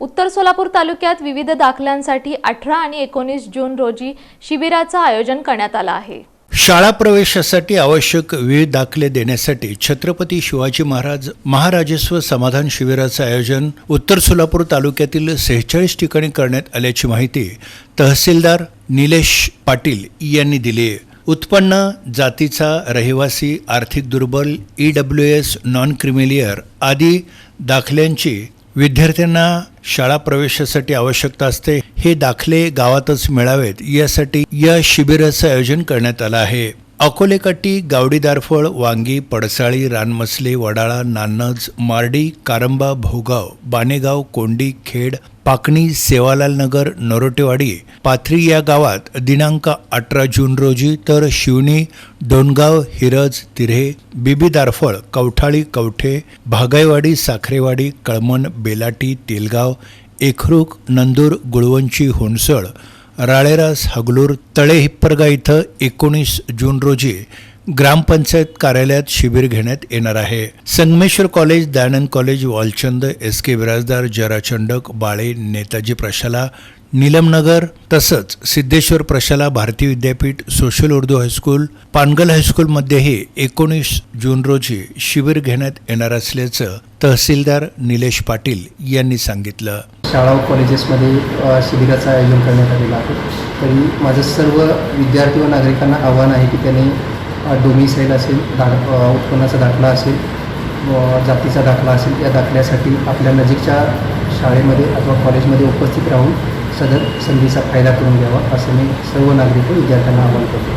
उत्तर सोलापूर तालुक्यात विविध दाखल्यांसाठी अठरा आणि एकोणीस जून रोजी शिबिराचं आयोजन करण्यात आलं आहे. शाळा प्रवेशासाठी आवश्यक विविध दाखले देण्यासाठी छत्रपती शिवाजी महाराज महाराजस्व समाधान शिबिराचं आयोजन उत्तर सोलापूर तालुक्यातील सेहेचाळीस ठिकाणी करण्यात आल्याची माहिती तहसीलदार निलेश पाटील यांनी दिली. आहे उत्पन्न जातीचा रहिवासी आर्थिक दुर्बल E W S non creamy layer आदी दाखल्यांची विद्यार्थ्यांना शाळा प्रवेशासाठी आवश्यकता असते हे दाखले गावातच मिळावेत. यासाठी या शिबिराचं आयोजन करण्यात आलं आहे. अकोलेकाटी गावडीदारफळ वांगी पडसाळी रानमसले वडाळा नान्नज मार्डी कारंबा भोगाव बानेगाव कोंडी खेड पाकणी सेवालाल नगर नरोटेवाडी पाथरी या गावात दिनांक अठरा जून रोजी तर शिवणी डोनगाव हिरज तिऱ्हे बिबीदारफळ कवठाळी कवठे भागाईवाडी साखरेवाडी कळमन बेलाटी तेलगाव एकरूक नंदूर गुळवंची होणसळ राळेरास हगलूर तळे हिप्परगा इथं एकोणीस जून रोजी ग्रामपंचायत कार्यालयात शिबिर घेण्यात येणार आहे. Sangameshwar college Dayanand college Walchand S K Biradar जराचंडक बाळे नेताजी प्रशाला नीलमनगर तसंच सिद्धेश्वर प्रशाला Bharati Vidyapeeth social Urdu high school Pangal हायस्कूलमध्येही एकोणीस जून रोजी शिबिर घेण्यात येणार असल्याचं तहसीलदार निलेश पाटील यांनी सांगितलं. शाळा व कॉलेजेसमध्ये शिबिराचं आयोजन करण्यात आलेलं आहे. तरी माझं सर्व विद्यार्थी व नागरिकांना आव्हान आहे की त्याने डोमिसाईल असेल दा उत्पन्नाचा दाखला असेल जातीचा दाखला असेल या दाखल्यासाठी आपल्या नजीकच्या शाळेमध्ये अथवा कॉलेजमध्ये उपस्थित राहून सदर संधीचा फायदा करून घ्यावा असं मी सर्व नागरिक व विद्यार्थ्यांना आवाहन करतो.